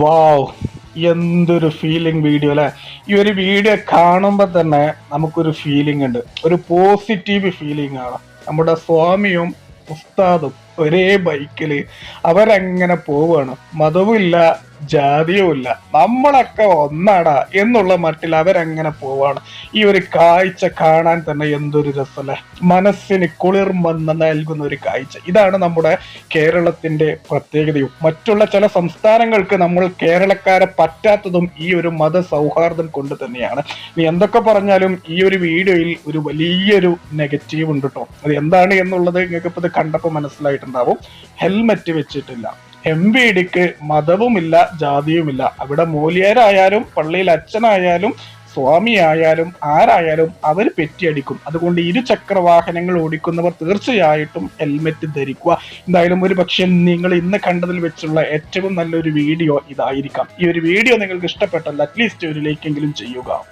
വാവ് എന്തൊരു feeling video അല്ലേ? ഈ ഒരു വീഡിയോ കാണുമ്പോൾ തന്നെ നമുക്കൊരു ഫീലിംഗ് ഉണ്ട്. ഒരു പോസിറ്റീവ് ഫീലിംഗ് ആണ്. നമ്മുടെ സ്വാമിയും ഉസ്താദും ഒരേ ബൈക്കിൽ. അവരങ്ങനെ പോവാണ്. മതവുമില്ല ജാതിയുമില്ല. നമ്മളൊക്കെ ഒന്നാടാ എന്നുള്ള മട്ടിൽ അവരങ്ങനെ പോവാണ്. ഈ ഒരു കാഴ്ച കാണാൻ തന്നെ എന്തൊരു രസമല്ലേ മനസ്സിന് കുളിർമന്ന് നൽകുന്ന ഒരു കാഴ്ച. ഇതാണ് നമ്മുടെ കേരളത്തിന്റെ പ്രത്യേകതയും. മറ്റുള്ള ചില സംസ്ഥാനങ്ങൾക്ക് നമ്മൾ കേരളക്കാരെ പറ്റാത്തതും ഈ ഒരു മത സൗഹാർദ്ദം കൊണ്ട് തന്നെയാണ്. നീ എന്തൊക്കെ പറഞ്ഞാലും ഈ ഒരു വീഡിയോയിൽ ഒരു വലിയൊരു നെഗറ്റീവ് ഉണ്ട് കേട്ടോ അത് എന്താണ് എന്നുള്ളത് നിങ്ങൾക്ക് ഇപ്പൊ ഇത് കണ്ടപ്പോൾ മനസ്സിലായിട്ടുണ്ടാവും ഹെൽമെറ്റ് വെച്ചിട്ടില്ല. എം വി ഡിക്ക് മതവുമില്ല ജാതിയുമില്ല. അവിടെ മൂലിയരായാലും പള്ളിയിൽ അച്ഛനായാലും സ്വാമിയായാലും ആരായാലും അവർ പെറ്റിയടിക്കും. അതുകൊണ്ട് ഇരുചക്ര വാഹനങ്ങൾ ഓടിക്കുന്നവർ തീർച്ചയായിട്ടും ഹെൽമെറ്റ് ധരിക്കുക. എന്തായാലും ഒരു പക്ഷേ നിങ്ങൾ ഇന്ന് കണ്ടതിൽ വെച്ചുള്ള ഏറ്റവും നല്ലൊരു വീഡിയോ ഇതായിരിക്കാം. ഈ ഒരു വീഡിയോ നിങ്ങൾക്ക് ഇഷ്ടപ്പെട്ടല്ല അറ്റ്ലീസ്റ്റ് ഒരു ലൈക്കെങ്കിലും ചെയ്യുക.